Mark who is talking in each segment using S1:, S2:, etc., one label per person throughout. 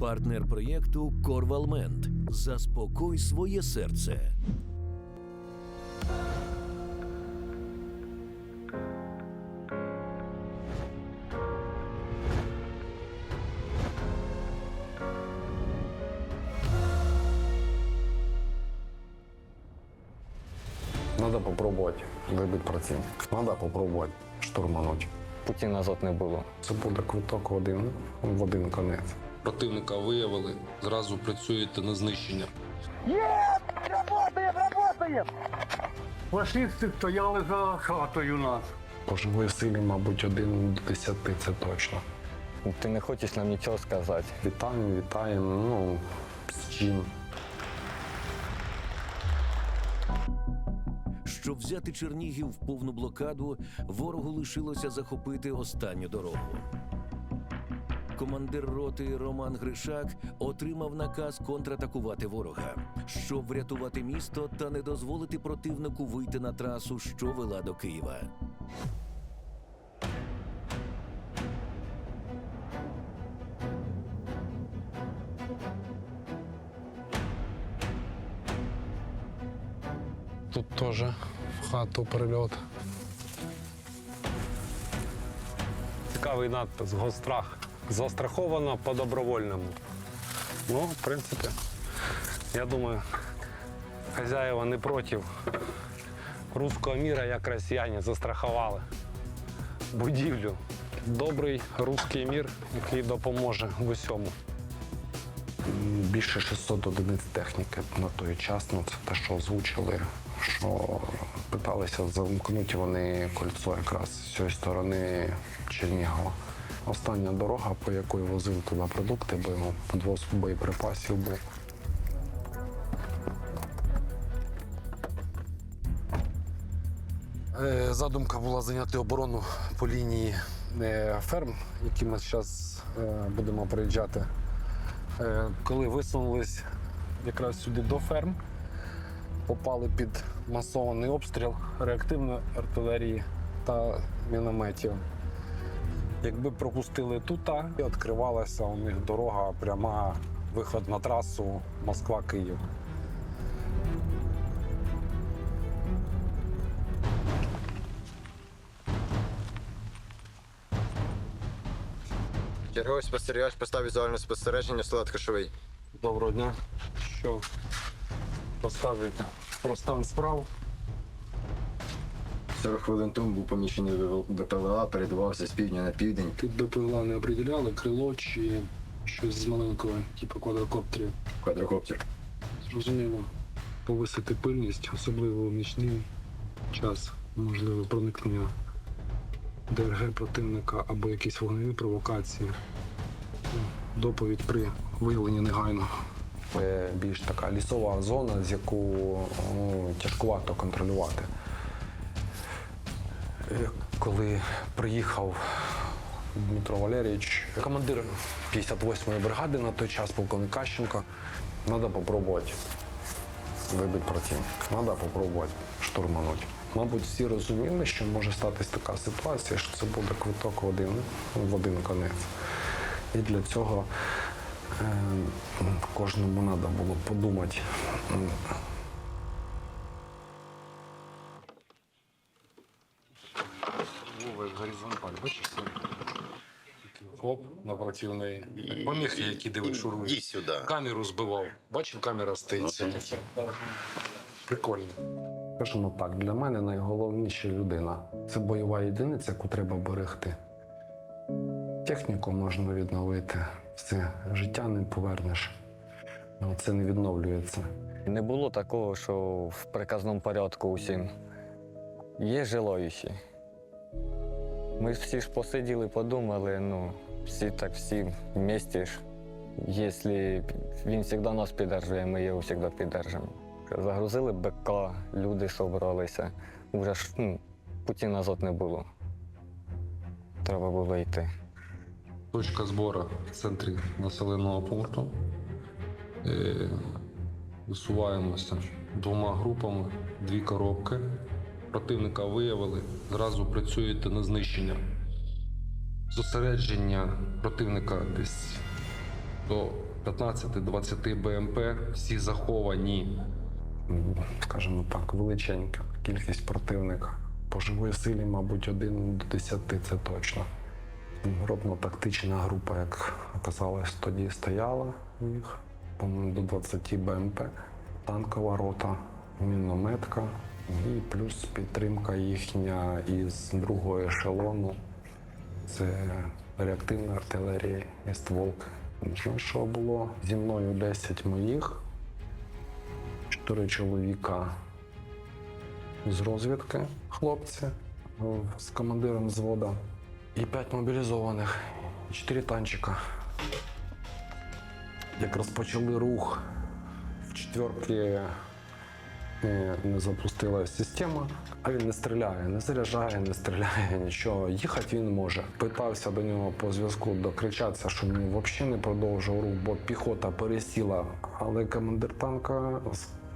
S1: Партнер проєкту Корвалмент. Заспокой своє серце.
S2: Надо попробовать вибити противник. Надо попробовать штурмануть.
S3: Путі назад не було.
S2: Це буде квиток в один, в один конець.
S4: Противника виявили, зразу працюєте на знищення.
S5: Фашисти стояли за хатою нас.
S2: По живій силі, мабуть, один до десяти це точно.
S3: Ти не хочеш нам нічого сказати.
S2: Вітаємо, вітаємо. Ну, з чим?
S1: Щоб взяти Чернігів в повну блокаду, ворогу лишилося захопити останню дорогу. Командир роти Роман Гришак отримав наказ контратакувати ворога, щоб врятувати місто та не дозволити противнику вийти на трасу, що вела до Києва.
S2: Тут теж хату прильот.
S6: Цікавий надпис Гострах. Застраховано по добровольному. Ну, в принципі, я думаю, хазяїва не проти руського міра, як росіяни, застрахували будівлю. Добрий руський мір, який допоможе в усьому.
S2: Більше 600 одиниць техніки на той час. Ну, це те, що озвучили, що питалися замкнути вони кольцо якраз з цієї сторони Чернігова. Остання дорога, по якій возив туди продукти, бо підвоз боєприпасів був. Е, Задумка була зайняти оборону по лінії е, ферм, які ми зараз будемо приїжджати. Е, Коли висунулись якраз сюди до ферм, попали під масований обстріл реактивної артилерії та мінометів. Якби пропустили тут, і відкривалася у них дорога, пряма виход на трасу Москва-Київ.
S7: Черговий спостерігач постав візуальне спостереження села Ткашовий.
S2: Доброго дня. Що поставити про стан справ?
S7: 40 хвилин тому був поміщений БПЛА, передавався з півдня на південь.
S2: Тут БПЛА не определяли, крило чи щось з маленького, типу квадрокоптерів.
S7: Квадрокоптер.
S2: Зрозуміло. Повисити пильність, особливо в нічний час, можливе проникнення ДРГ противника або якісь вогневі провокації. Доповідь при виявленні негайно. Більш така лісова зона, з яку ну, тяжкувато контролювати. Е, Коли приїхав Дмитро Валерійович, командир 58-ї бригади на той час, полковник Кащенко, треба спробувати вибити противник. Треба спробувати штурманути. Мабуть, всі розуміли, що може статись така ситуація, що це буде квиток в один, в один конець. І для цього кожному треба було подумати. горизонталь, бачиш? Хоп, напротив неї. Поміг, які дивить шурує.
S7: Сюди.
S2: Камеру збивав. Бачив, камера стоїть. Прикольно. Скажімо так, для мене найголовніша людина це бойова єдиниця, яку треба берегти. Техніку можна відновити, все життя не повернеш. Ну, Це не відновлюється.
S3: Не було такого, що в приказному порядку усім. Є желаючі. Ми всі ж посиділи, подумали, ну, всі так всі вместе ж. Якщо він завжди нас підтримує, ми його завжди підтримуємо. Загрузили БК, люди зібралися. Уже ж ну, путі назад не було. Треба було йти.
S4: Точка збору в центрі населеного пункту. Е, Висуваємося двома групами, дві коробки. Противника виявили, зразу працюєте на знищення. Зосередження противника десь до 15-20 БМП, всі заховані.
S2: м, скажімо так, величенька кількість противника. По живої силі, мабуть, один до десяти це точно. Робно-тактична група, як оказалось, тоді стояла їх, по-моєму, до 20 БМП, танкова рота, мінометка і плюс підтримка їхня із другого ешелону. Це реактивна артилерія і стволки. Що було? Зі мною 10 моїх, чотири чоловіка з розвідки, хлопці з командиром взвода, і п'ять мобілізованих, і чотири танчика. Як розпочали рух в четвертій е, не запустилась система, а він не стріляє, не заряджає, не стріляє, нічого. Їхати він може. Питався до нього по зв'язку докричатися, щоб він взагалі не продовжував рух, бо піхота пересіла. Але командир танка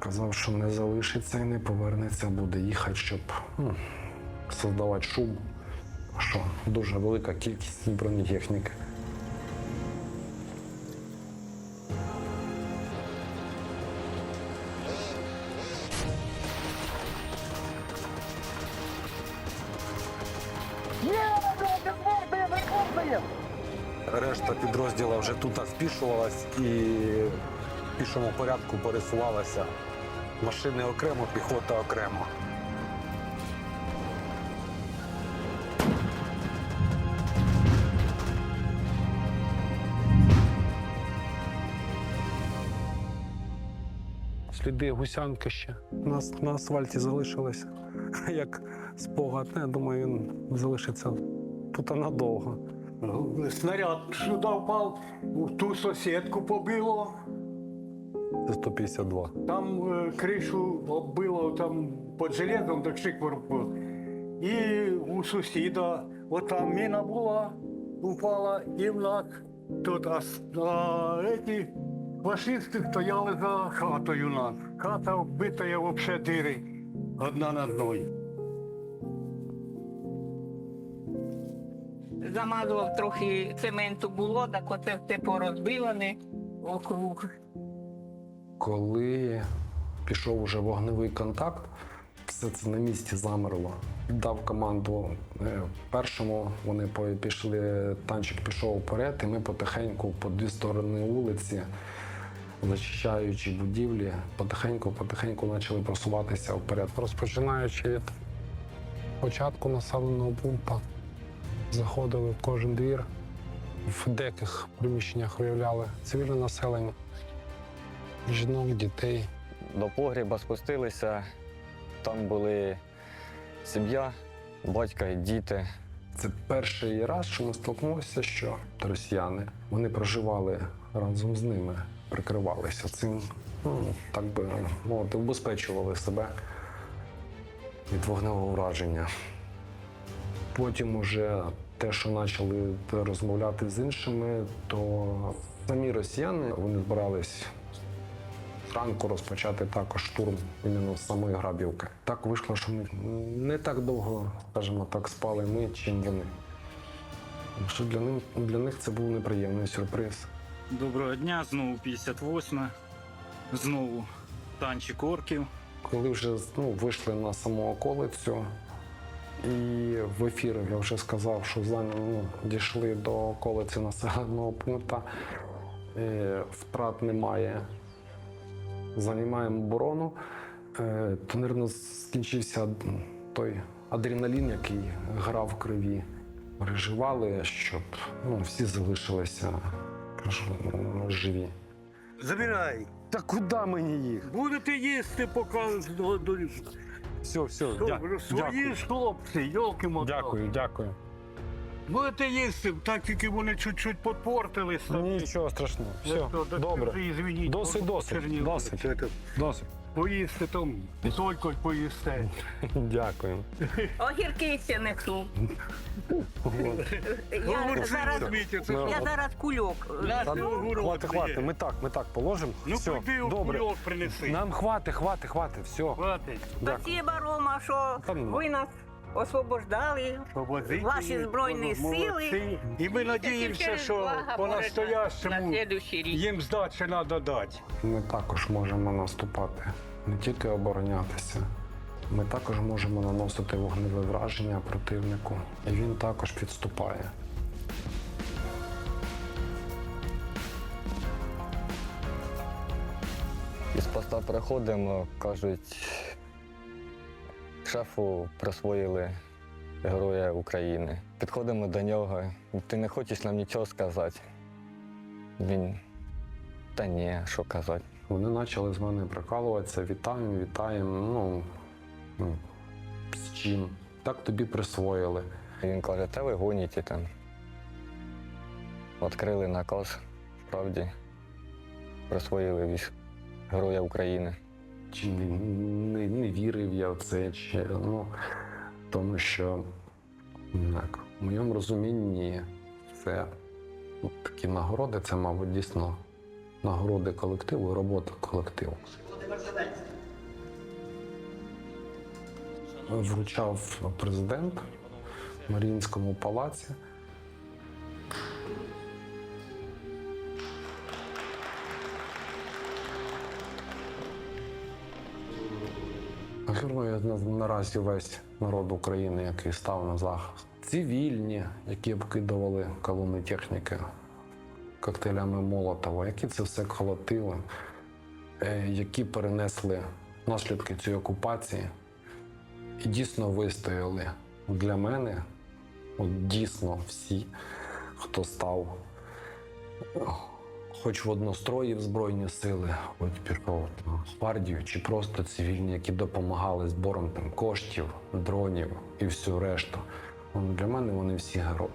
S2: сказав, що не залишиться і не повернеться, буде їхати, щоб ну, создавати шум. Що дуже велика кількість бронетехніки. Решта підрозділу вже тут спішувалась і в пішому порядку пересувалася. Машини окремо, піхота окремо. Сліди гусянки ще на, на асфальті залишилися. Як спогад, я думаю, він залишиться тут надовго.
S5: Снаряд сюди впав, ту сусідку побило,
S2: Це 152.
S5: там е, кришу оббило там під железом, так шиквар був. І у сусіда, от там міна була, упала, і в нас тут, а, а фашисти стояли за хатою нас. Хата вбита взагалі дири, одна на одній.
S8: замазував трохи цементу було, так оце все порозбиване округ.
S2: Коли пішов уже вогневий контакт, все це на місці замерло. Дав команду е, першому, вони пішли, танчик пішов вперед, і ми потихеньку по дві сторони вулиці, зачищаючи будівлі, потихеньку-потихеньку почали просуватися вперед. Розпочинаючи від початку населеного пункту, заходили в кожен двір. В деяких приміщеннях виявляли цивільне населення, жінок, дітей.
S3: До погріба спустилися, там були сім'я, батько і діти.
S2: Це перший раз, що ми столкнулися, що росіяни вони проживали разом з ними, прикривалися цим, ну, так би мовити, убезпечували себе від вогневого враження. Потім уже те, що почали розмовляти з іншими, то самі росіяни вони збирались зранку розпочати також штурм іменно самої Грабівки. Так вийшло, що ми не так довго, скажімо так, спали ми, чим вони. Що для них, для них це був неприємний сюрприз.
S9: Доброго дня, знову 58. Знову танчик орків.
S2: Коли вже ну, вийшли на саму околицю, і в ефір я вже сказав, що ну, дійшли до околиці населеного пункту, е, втрат немає. Займаємо оборону, е, то, мабуть, скінчився той адреналін, який грав в крові. Переживали, щоб ну, всі залишилися кажу, живі.
S5: Забирай.
S2: Та куди мені їх?
S5: Будете їсти, поки
S2: Все, все,
S5: Добре, свої ж хлопці, йолки мотали
S2: Дякую, дякую.
S5: Будете їсти, так тільки вони чуть-чуть подпортились. там.
S2: Нічого страшного. Все,
S5: так
S2: добре.
S5: вже
S2: Досить,
S5: бо
S2: досить, досить.
S5: Це.
S2: Досить.
S5: Поїсти там, тільки поїсти.
S2: Дякую.
S8: Огірки ще несу. Я
S5: Говори,
S8: зараз,
S5: це
S2: Ну,
S8: я зараз кульок.
S2: Та,
S5: цього
S2: хвати, хвати. Ми так, ми так положимо.
S5: Ну
S2: все,
S5: піди
S2: добре.
S5: кульок принеси.
S2: Нам хвати, хвати, хвати. Все.
S5: Хватить.
S2: Дякую.
S8: Спасибо, Рома, що
S2: Та ну.
S8: ви нас освобождали.
S5: Освободити
S8: Ваші Збройні
S5: молодці.
S8: Сили.
S5: І ми надіємося, що по-настоящему
S8: На слідуючий рік.
S5: їм здачі треба дати.
S2: Ми також можемо наступати, не тільки оборонятися. Ми також можемо наносити вогневе враження противнику, і він також відступає.
S3: Із поста приходимо, кажуть, шефу присвоїли Героя України. Підходимо до нього. Ти не хочеш нам нічого сказати? Він. Та ні, що казати.
S2: Вони почали з мене прикалуватися, вітаємо, вітаємо. Ну, ну, з чим? Так тобі присвоїли.
S3: Він каже, та ви гоніте там. Відкрили наказ, справді, присвоїли військ Героя України.
S2: Чи не, не, не вірив я в це, чи ну, тому що так, в моєму розумінні це ну, такі нагороди, це, мабуть, дійсно нагороди колективу, і робота колективу. Вручав президент в Маріїнському палаці. Герої наразі весь народ України, який став на захист. Цивільні, які обкидували колони техніки коктейлями Молотова, які це все колотили, е, які перенесли наслідки цієї окупації і дійсно вистояли для мене. От дійсно всі, хто став хоч в однострої в Збройні сили, хоч пірков на гвардію, чи просто цивільні, які допомагали збором там, коштів, дронів і всю решту. Ну, Для мене вони всі герої.